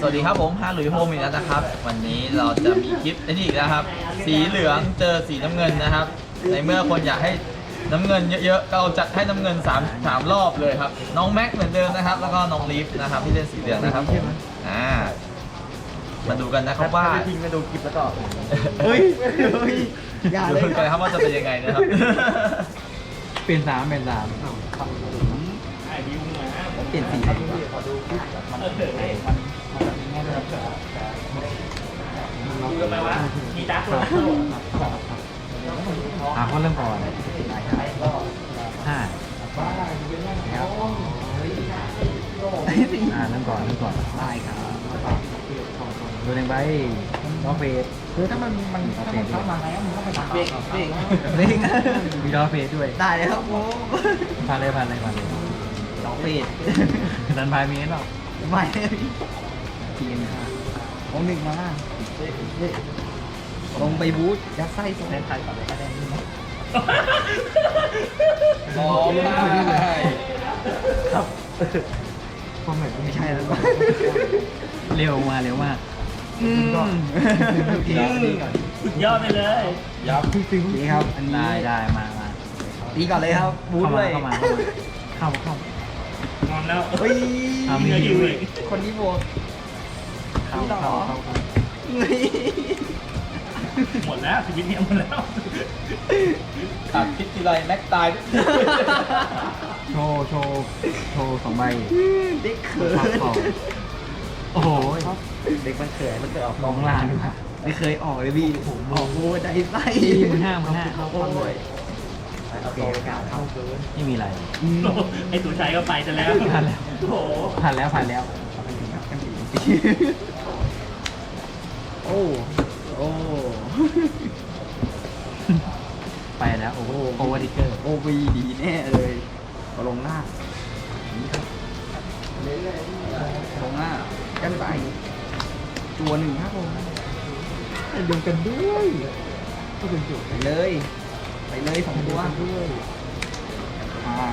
สวัสดีครับผมฮาหลุยโฮมอีกแล้วนะครับ วันนี้เราจะมีคลิปไอ้นี่อีกแล้วครับ สีเหลืองเจอสีน้ำเงินนะครับ ในเมื่อคนอยากให้น้ำเงินเยอะๆก็เราจัดให้น้ำเงิน3 3รอบเลยครับ น้องแม็กเหมือนเดิมนะครับ แล้วก็น้องลีฟนะครับที่เล่นสีเหลืองนะครับผมอ่ามาดูกันนะครับว่าทิ้งกระดูกกิบแล้วก็เฮ้ยอย่าเลยดูกันนะครับว่าจะเป็นยังไงนะครับ เปลี่ยนสามเปลี่ยนสาม เปลี่ยนสีให้ดูไปว่ามีตาครับอ่าเขาเริ่มก่อนห้าอ่าเริ่มก่อนเริ่มก่อนได้ครับดูหนึ่งใบดอเฟสคือถ้ามันมันถ้ามันเข้ามาแล้วมันก็ไปทำเบรกเบรกเบรกมีดอเฟสด้วย ได้เลยครับโอ้ผ่านเลยผ่านเลยผ่านเลย สองเบรกดันพายมีเนาะไม่ทีมค่ะของหนึ่งมาลงไปบูทยัดไส้ตรงนั้นใครก่อนเลยก็ได้นี่นะร้องไห้ครับความหมายไม่ใช่แล้วก็เร็วมาเร็วมากอืมทีนี้ก่อนสุดยอดไปเลยยับดีครับอันนี้ได้ได้มามาตีก่อนเลยครับบูทเข้าด้มาวยเข้ามาเข้ามาเข้าเข้างอน แล้วเฮ้ยเอามีเหลืออยู่อีกคนนี้บวกเข้าเข้าเข้าเข้าเฮ้ยหมดแล้วชีวิตเนี่ยหมดแล้วตัดคลิปทีไรแม็กตายทุกทีโชว์โชว์โชว์สองใบเด็กเขินพับของโอ้โหเด็กมันเขินมันเกิดออกลองลานดูครับไม่เคยออกเลยพี่ออกโอ้ได้ไส้พี่มึงห้ามึงห้าโอ้ย โอเคกาเข้าเกินไม่มีอะไรไอ้ตัวชายก็ไปซะแล้วผ่านแล้วโอ้โหผ่านแล้วผ่านแล้วโอ้โอ้ไปแล้วโอ้โหโอเวอร์ดิเกอร์โอ้วีดีแน่เลยเอาลงหน้านี่ครับลงหน้ากันไปจัวหนึ่งครับผมเดียวกันด้วยก็เป็นจุดไปเลย ไปเลยสองตัวอ่า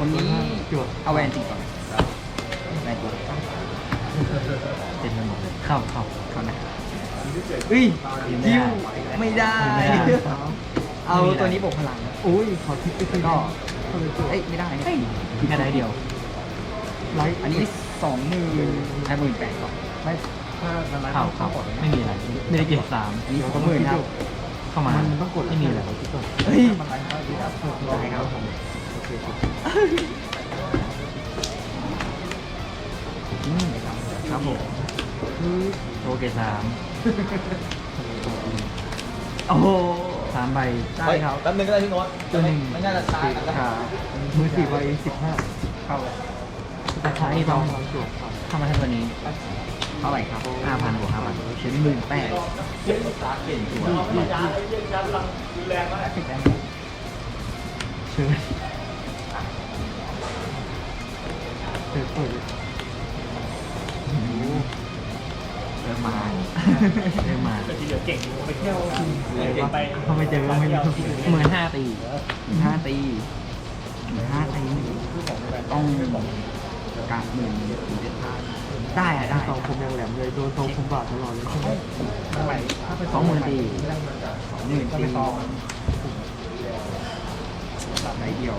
คนนี้เอาแวนจิกก่อนแวนจิกเต็มไปหมดเลยเข้าเข้าเขานะเฮ้ยยิ้วไม่ได้ไม่ได้ เอาตัวนี้บวกพลังโอ้ยขอทิปไปก็เอ้ยไม่ได้ไม่ได้แค่ไหนเดียวอันนี้สองหมื่นห้าหมื่นแปดก่อนไม่เข้าเข้าไม่มีอะไรเนเกตสามอันนี้สองหมื่นครับ เข้ามาต้องกดไม่มีอะไรเฮ้ยได้ครับอืมครับผมโอเคสามโอ้โหสามใบได้เฮ้ยครับแป๊บนึงก็ได้พี่โน้ตตัวหนึ่งไม่น่าจะช้ากันนะครับมือสี่ใบสิบห้าเข้าแต่ใช้สองเข้ามาแค่ตัวนี้ เท่าไหร่ครับห้าพันบวกห้าพันชิ้นหมื่นแปดเก่งตัวเชิญเปิดเปิดเริ่มมาเริ่มมาแต่ที่เหลือเก่งไปเที่ยวไปพอไปเจอก็ไม่รู้หมื่นห้าตีห้าตีห้าตีต้อง การหมื่นได้อะได้สองผมยังแหลมเลยโดนทรงคุมบาทตลอดเลยสองหมื่นตีสองหมื่นตีไหนเดียว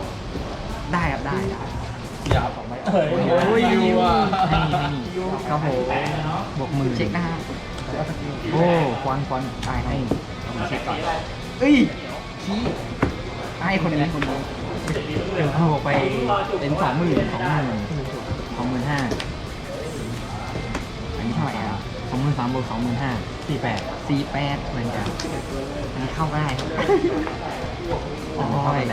ได้ครับได้ได้อย่าของไม่เฮ้ยโอ้ยว่ะไม่มีไม่มีครับผมบวกหมื่นเช็คนะฮะโอ้ควันควันได้ให้ต้องมาเช็คก่อนเอ้ยขี้ให้คนนี้คนนี้เดี๋ยวเอาไปเป็นสองหมื่นสองหมื่นส องหมื่นห้าอันนี้เท่าไหร่ครับสองหมื่นสามบวกสองหมื่นห้าสี่แปดสี่แปดเหมือนกันอันนี้เข้าได้ครับโอ้ย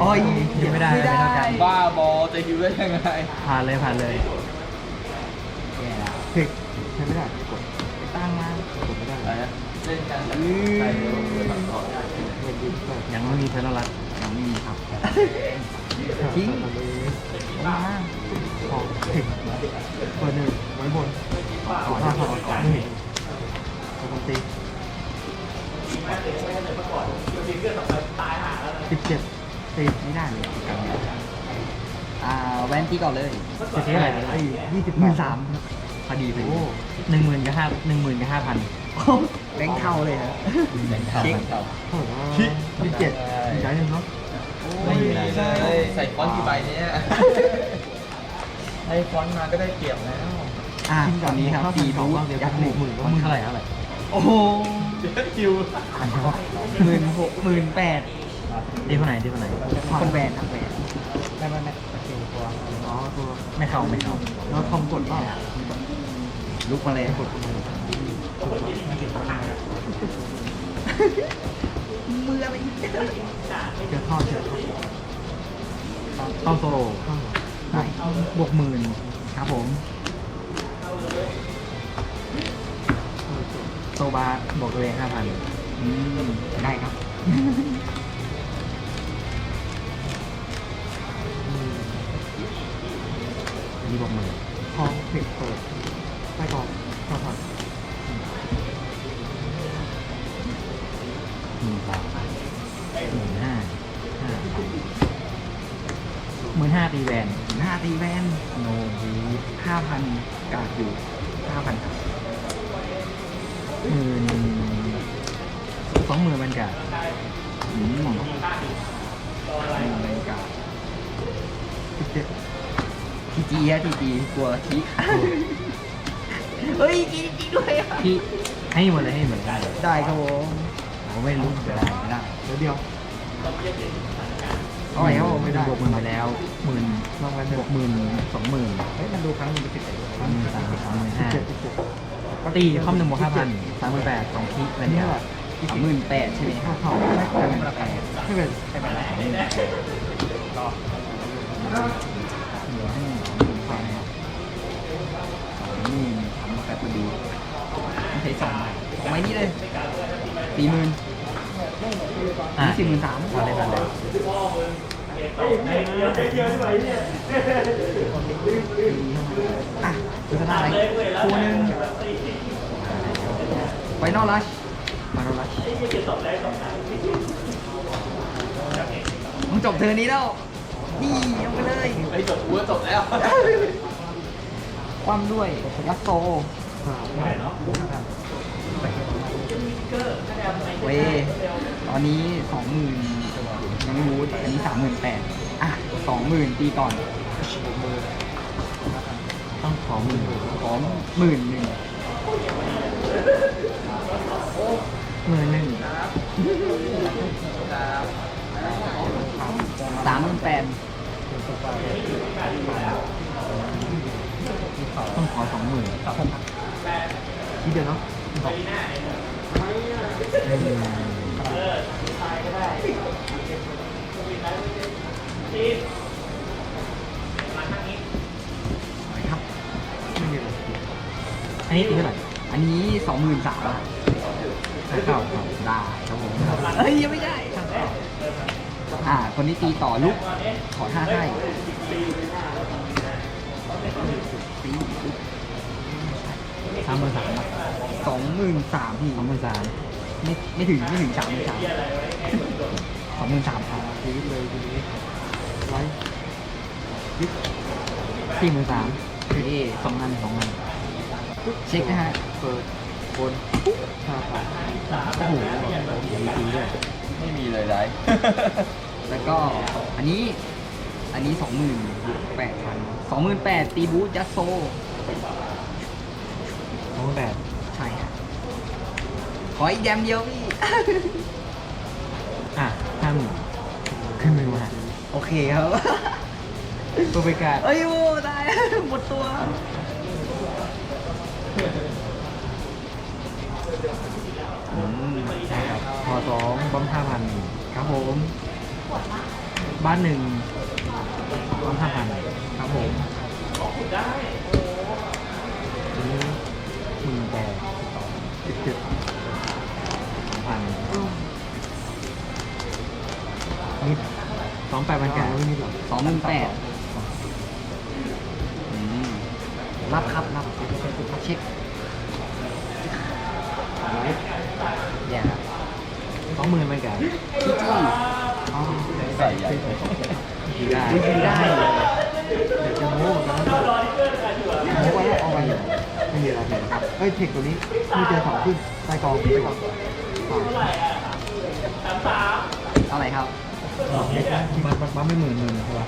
โอ้ยยังไม่ได้ไม่เท่ากันบ้าบอจะฮิวได้ยังไงผ่านเลยผ่านเลยแย่แล้วถึกใช้ไม่ได้กดไปตั้งมากดไม่ได้อะไรนะเล่นกันอือยังไม่มีเทอร์นรัสยังไม่มีครับ ทิ้งมาของถึกเบอร์หนึ่งไว้บนขอห้าพันก่อนนี่ปกติสิบเจ็ดติดไม่ได้เลยอ่าแวนตีก่อนเลยจะใช้อะไรไอ้ยี่สิบหมื่นสามพอดีพอดีหนึ่งหมื่นกับห้าหนึ่งหมื่นกับห้าพันแบงค์เท่าเลยฮะแบงคแบ่งเท่าเท่าไหยี่สิบเจ็ดอีกย้ายหนึ่งเนาะ ไม่มีเลยใส่ฟอนต์กี่ใบเนี้ยให้ฟอนต์มาก็ได้เปรียบแล้วอะตอนนี้ครับตีบูทยัดหนึ่งหมื่นมันเท่าไหร่เท่าไหร่โอ้โหคิวพันเท่าไหร่หมื่นหกหมื่นแปดดีเท่าไหร่ดีเท่าไหร่คนแบนครับแบนได้ไหมแม็กโอเคตัวอ๋อตัวไม่เข้าไม่เข้าแล้วคอมกดเปล่าลุกมาเลยกดมือ มืออะไรเจอท่อเจอท่อต้องโซโล่บได้วกบวกหมื่นครับผมโซบาบวกตัวเองห้าพันได้ครับ ตีแวนโนวีห้าพันกาดอยู่ห้าพันครับหมื่นสองหมื่นมันกับอืมหนึ่งกาดสิบเจ็ดทีจีฮะทีจีกลัวทีเฮ้ยทีจีด้วยอะที่ให้หมดเลยให้หมดเลยได้ครับผมผมไม่รู้จะได้ไม่ได้เดี๋ยวเดียว เอาไว้ครับผมไม่ได้บวกหมื่นไปแล้วหมื่นลองกันเถบวอะกหมื่นสองหมื่นเฮ้ยมันดูครั้งหนึงเป็นสิบเอ็ดสามหมื่นสามสามหมื่นสิบห้าเจ็ดสิบเจ็ดตีคอมหนึ่งบวกห้าพันสามหมื่นแปดสองคิอะไรอันนี้เนี่ยแหละสามหมื่นแปดใช่ไหมคท่อรับเท่าสามหมื่นแปดไม่เป็นใช่ไหมล่ะเหลือให้หนึ่งสองหมื่นสามครับสองหมื่นทำแบบพอดีไม่ใช้สองใบสองใบนี้เลยสี่หมื่น อะสี่หมื่นสามมาเลยมาเลยอะคือสถานอะไรตัวหนึ่งไฟนอลลัชมาแล้วละมึงจบเทอร์นี้แล้ว นี่เอาไปเลยไอ้จบกูก็จบแล้ว ความด้วยยักษ์โซสาม เว้ยตอนนี้สองหมื่นยังไม่รู้อันนี้สามหมื่นแปดอะสองหมื่นตีก่อน ต้องขอหมื่นขอหมื่นหนึ่งหมื่นหนึ่งสามหมื่นแปดต้องขอสองหมื่นทีเดียวเนาะ ครับอันนี้ตีเท่าไหร่ อันนี้สองหมื่นสามค่าเข้าครับได้ครับผมเอ้ยยังไม่ได้อ่า คนนี้ตีต่อลุก ขอท่าให้สามหมื่นสาม สองหมื่นสามพี่สองหมื่นสามไม่ไม่ถึงไม่ถึงสามหมื่นสามสองหมื่นสามครับชีวิตเลยทีนี้ไลฟ์สี่หมื่นสามคือเอสองพันสองพันเช็คนะฮะเปิดบนห้าพันโอ้โหมีตีด้วยไม่มีเลยไรแล้วก็อันนี้อันนี้สองหมื่นแปดพันสองหมื่นแปดตีบูจัสโซสองหมื่นแปดใช่ฮะ ขออีกแดมเดียวพี่ อะห้าหมื่นขึ้นมือมาโอเคครับ ตัวไปการเอ้ยโอ้ได้หมดตัว อืมใช่ครับพอสองบอมห้าพันครับผมบ้านหนึ่งบอมห้าพันครับผมอันนี้หมื่นแปดสิบเจ็ดสองพั นนี่สองแปดพันกาแก่รไม่มีหรอกสองหมื่นแปดรับครับรับเช็คอย่าสองหมื่นพันแก่พี่จี้อ๋อใส่ใหญ่ดีได้ไม่ได้เลยเดี๋ยวจะโอ้ตอนนั้นเปิดโอ้ไว้เอาไว้ไม่มีอะไรเลยครับเอ้ยเทคตัวนี้มีเจอสองขึ้นใต้กองไปก่อ นอ่าอะไรครับมันมันมันไม่หมื่นหนึ่งใช่ปะ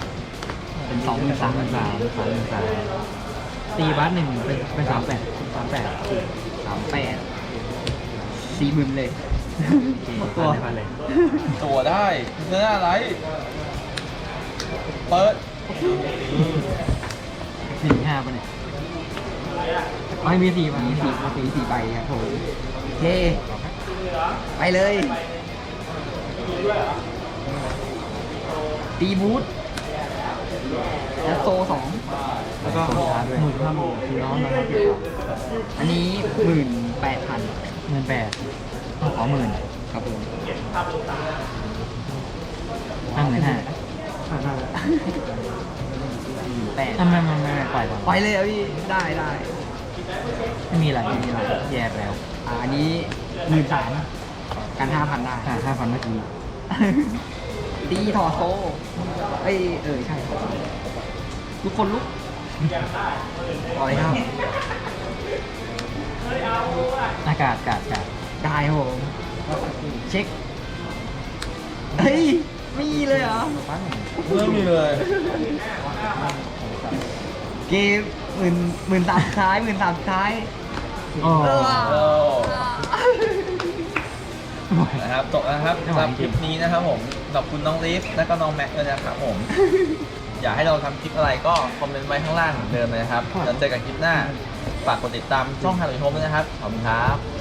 เป็นสองหมื่นสามพันสามสามหมื่นสามตีบัสหนึ่งเป็นเป็นสามแปดสามแปดสามแปดสี่หมื่นเลยหมดตัวพันเลยตัวได้เนื้ออะไร เปิดสี่ห้าปะเนี่ยไม่มีสี่วัวันนนี้นี้สี่สี่สี่สี่ใบครับผมโอเค ไปเลยตีบูทแล้วโซสองแล้วก็หมื่นห้าหมื่นสี่น้องนะครับอันนี้หมื่นแปดพันเงินแปดขอหมื่นครับผมห้าหมื่นห้าอ่าได้แล้วแปดทำไมไม่ไม่ไม่ปล่อยก่อนไปเลยอะพี่ได้ได้ไม่มีอะไรไม่มีอะไรแย่แล้วอ่าอันนี้ หมื่นสามกันห้าพันได้อ่าห้าพันเมื่อกี้ตีถอดโซเอ้ยเออใช่ถอดโซ่ทุกคนลุกต่อเลยครับอากาศอากาศอากาศได้ครับผมเช็ค เฮ้ยไม่มีเลยเหรอไม่มีเลยเกมหมื่นหมื่นสามสุดท้ายหมื่นสามสุดท้าย โอ้เออโอ้ นะครับจบแล้วนะครับสำหรับคลิปนี้นะครับผมขอบคุณน้องลิฟและก็น้องแม็กซ์ด้วยนะครับผม อยากให้เราทำคลิปอะไรก็คอมเมนต์ไว้ข้างล่างเหมือนเดิมเลยนะครับแล้วเจอกันคลิปหน้า ฝากกดติดตามช่องทางยูทูบด้วยนะครับ ขอบคุณครับ